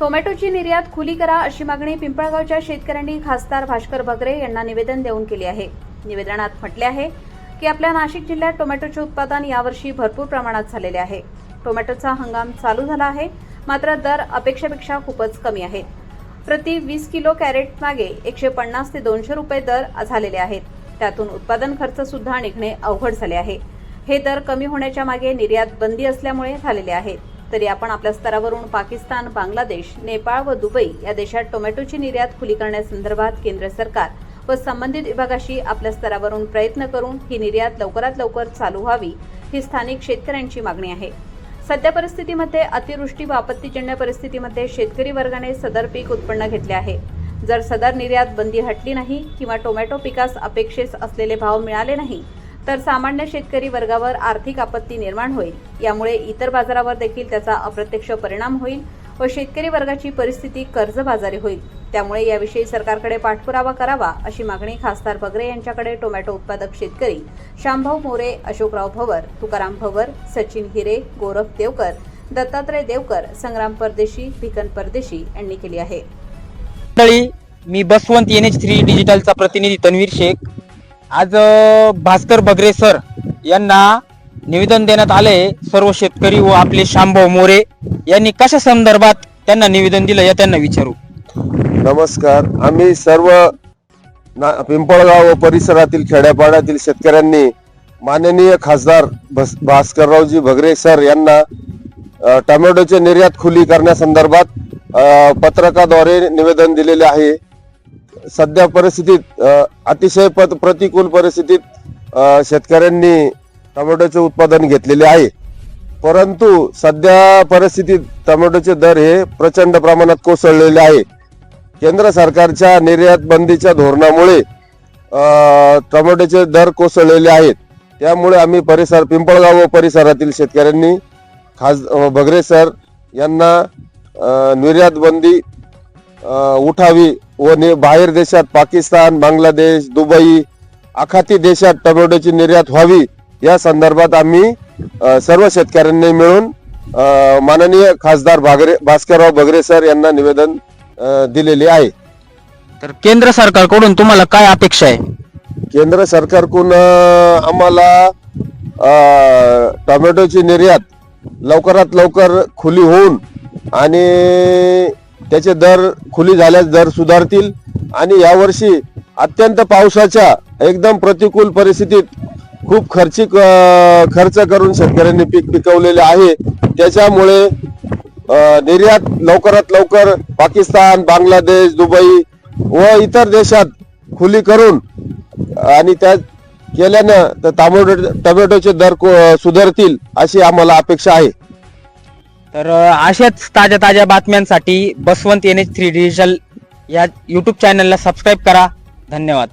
टोमॅटोची निर्यात खुली करा अशी मागणी पिंपळगावच्या शेतकऱ्यांनी खासदार भास्कर भगरे यांना निवेदन देऊन केली आहे. निवेदनात म्हटले आहे की आपल्या नाशिक जिल्ह्यात टोमॅटोचे उत्पादन यावर्षी भरपूर प्रमाणात झालेले आहे. टोमॅटोचा हंगाम चालू झाला आहे मात्र दर अपेक्षेपेक्षा खूपच कमी आहेत प्रति वीस किलो कॅरेट मागे एकशे पन्नास ते दोनशे रुपये दर झालेले आहेत. त्यातून उत्पादन खर्च सुद्धा निघणे अवघड झाले आहे. हे दर कमी होण्याच्या मागे निर्यात बंदी असल्यामुळे झालेले आहेत. तरी आपण आपल्या स्तरावरून पाकिस्तान बांगलादेश नेपाळ व दुबई या देशात टोमॅटोची निर्यात खुली करण्यासंदर्भात केंद्र सरकार व संबंधित विभागाशी आपल्या स्तरावरून प्रयत्न करून ही निर्यात लवकरात लवकर चालू व्हावी ही स्थानिक शेतकऱ्यांची मागणी आहे. सध्या परिस्थितीमध्ये अतिवृष्टी व आपत्तीजन्य परिस्थितीमध्ये शेतकरी वर्गाने सदर पीक उत्पन्न घेतले आहे. जर सदर निर्यात बंदी हटली नाही किंवा टोमॅटो पिकास अपेक्षेस असलेले भाव मिळाले नाही तर सामान्य शेतकरी वर्गावर आर्थिक आपत्ती निर्माण होईल. यामुळे इतर बाजारावर देखील त्याचा अप्रत्यक्ष परिणाम होईल व शेतकरी वर्गाची परिस्थिती कर्जबाजारी होईल. त्यामुळे याविषयी सरकारकडे पाठपुरावा करावा अशी मागणी खासदार बगरे यांच्याकडे टोमॅटो उत्पादक शेतकरी शांभाऊ मोरे अशोकराव भवर तुकाराम भवर सचिन हिरे गौरव देवकर दत्तात्रय देवकर संग्राम परदेशी भिकन परदेशी यांनी केली आहे. मी बसवंत एन एच थ्री डिजिटलचा प्रतिनिधी तन्वीर शेख. आज भास्कर बगरे सर यांना निवेदन देण्यात आले. सर्व शेतकरी व आपले शांभाऊ मोरे यांनी कशा संदर्भात त्यांना निवेदन दिलं या त्यांना विचारू. नमस्कार. आम्ही सर्व ना पिंपळगाव व परिसरातील खेड्यापाड्यातील शेतकऱ्यांनी माननीय खासदार भस- भास्कररावजी भगरे सर यांना टोमॅटोचे निर्यात खुली करण्यासंदर्भात पत्रकाद्वारे निवेदन दिलेले आहे. सध्या परिस्थितीत अतिशय प्रतिकूल परिस्थितीत शेतकऱ्यांनी टोमॅटोचे उत्पादन घेतलेले आहे. परंतु सध्या परिस्थितीत टोमॅटोचे दर हे प्रचंड प्रमाणात कोसळलेले आहे. केंद्र सरकारच्या निर्यात बंदीच्या धोरणामुळे टोमॅटोचे दर कोसळलेले आहेत. त्यामुळे आम्ही परिसर पिंपळगाव व परिसरातील शेतकऱ्यांनी खास भगरे सर यांना निर्यात बंदी उठावी व नि- बाहेर देशात पाकिस्तान बांगलादेश दुबई आखाती देशात टोमॅटोची निर्यात व्हावी या संदर्भात आम्ही सर्व शेतकऱ्यांनी मिळून माननीय खासदार भागरे भास्करराव बगरे सर यांना निवेदन दिलेले आहे. तर केंद्र सरकारकडून तुम्हाला काय अपेक्षा आहे? केंद्र सरकारकडून आम्हाला टोमॅटोची निर्यात लवकरात लवकर खुली होऊन आणि त्याचे दर खुली झाल्यास दर सुधारतील. आणि यावर्षी अत्यंत पावसाच्या एकदम प्रतिकूल परिस्थितीत खूप खर्चिक खर्च करून शेतकऱ्यांनी पीक पिकवलेले आहे. त्याच्यामुळे निर्यात लवकरात लवकर पाकिस्तान बांगलादेश दुबई व इतर देशात खुली करून आणि त्या केल्यानं तर टोमॅटो टोमॅटोचे दर को- सुधारतील अशी आम्हाला अपेक्षा आहे. तर अशाच ताज्या ताज्या बातम्यांसाठी Baswant N H three digital या यूट्यूब चॅनलला सबस्क्राईब करा. धन्यवाद.